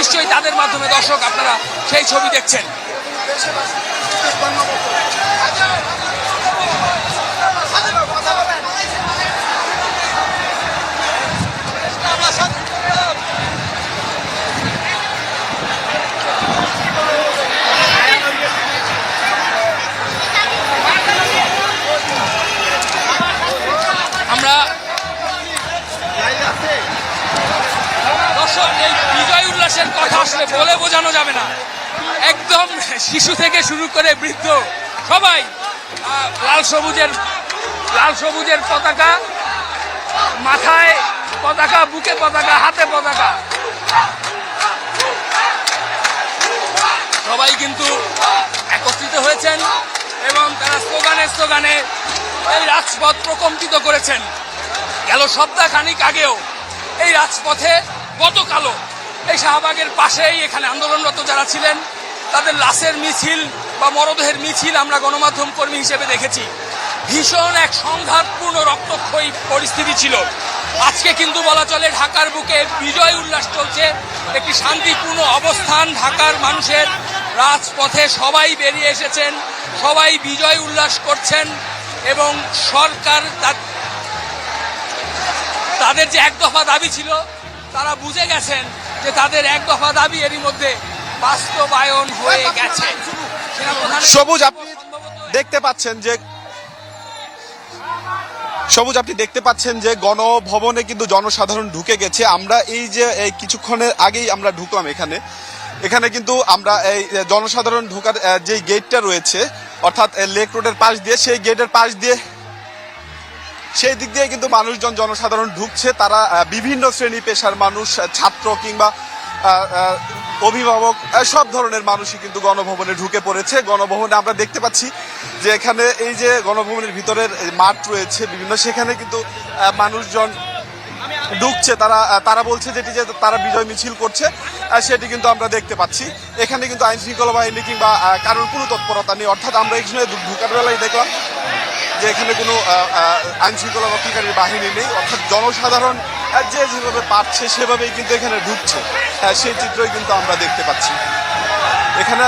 নিশ্চয়ই তাদের মাধ্যমে দর্শক আপনারা সেই ছবি দেখছেন। আমরা দর্শক এই উল্লাসের কথা আসলে বলে বোঝানো যাবে না। একদম শিশু থেকে শুরু করে বৃদ্ধ, সবাই লাল সবুজের লাল সবুজের পতাকা, মাথায় পতাকা, বুকে পতাকা, হাতে পতাকা। সবাই কিন্তু একত্রিত হয়েছেন এবং তারা স্লোগানে স্লোগানে এই রাজপথ প্রকম্পিত করেছেন। গেল সপ্তাহ খানিক আগেও এই রাজপথে গতকালও এই শাহবাগের পাশেই এখানে আন্দোলনরত যারা ছিলেন, তাদের লাশের মিছিল বা মরদেহের মিছিল আমরা গণমাধ্যম কর্মী হিসেবে দেখেছি। ভীষণ এক সংঘাতপূর্ণ রক্তক্ষয়ী পরিস্থিতি ছিল। আজকে কিন্তু বলা চলে ঢাকার বুকে বিজয় উল্লাস চলছে। একটি শান্তিপূর্ণ অবস্থান ঢাকার মানুষের রাজপথে সবাই বেরিয়ে এসেছেন, সবাই বিজয় উল্লাস করছেন এবং সরকার তাদের যে এক দফা দাবি ছিল, তারা বুঝে গেছেন যে তাদের এক দফা দাবি এরই মধ্যে বাস্তবায়ন হয়ে গেছে। সবুজ, আপনি দেখতে পাচ্ছেন যে সবুজ, আপনি দেখতে পাচ্ছেন যে গণভবনে কিন্তু জনসাধারণ ঢুকে গেছে। আমরা এই যে এই কিছুক্ষণের আগেই আমরা ঢুকলাম এখানে। এখানে কিন্তু আমরা এই জনসাধারণ ঢোকার যে গেটটা রয়েছে, অর্থাৎ লেক রোডের পাশ দিয়ে, সেই গেটের পাশ দিয়ে সেই দিক দিয়ে কিন্তু মানুষজন, জনসাধারণ ঢুকছে। তারা বিভিন্ন শ্রেণি পেশার মানুষ ছাত্র কিংবা অভিভাবক সব ধরনের মানুষই কিন্তু গণভবনে ঢুকে পড়েছে। গণভবনে আমরা দেখতে পাচ্ছি যে এখানে এই যে গণভবনের ভিতরের মাঠ রয়েছে বিভিন্ন, সেখানে কিন্তু মানুষজন ঢুকছে। তারা তারা বলছে যেটি যে তারা বিজয় মিছিল করছে সেটি কিন্তু আমরা দেখতে পাচ্ছি। এখানে কিন্তু আইন শৃঙ্খলা বাহিনী কিংবা কারোর কোনো তৎপরতা নেই। অর্থাৎ আমরা এখানে ঢুকার বেলায় দেখলাম যে এখানে কোনো আইন শৃঙ্খলা রক্ষাকারী বাহিনী নেই অর্থাৎ জনসাধারণ যে যেভাবে পারছে সেভাবেই কিন্তু এখানে ঢুকছে। আহ, সেই চিত্রই কিন্তু আমরা দেখতে পাচ্ছি। এখানে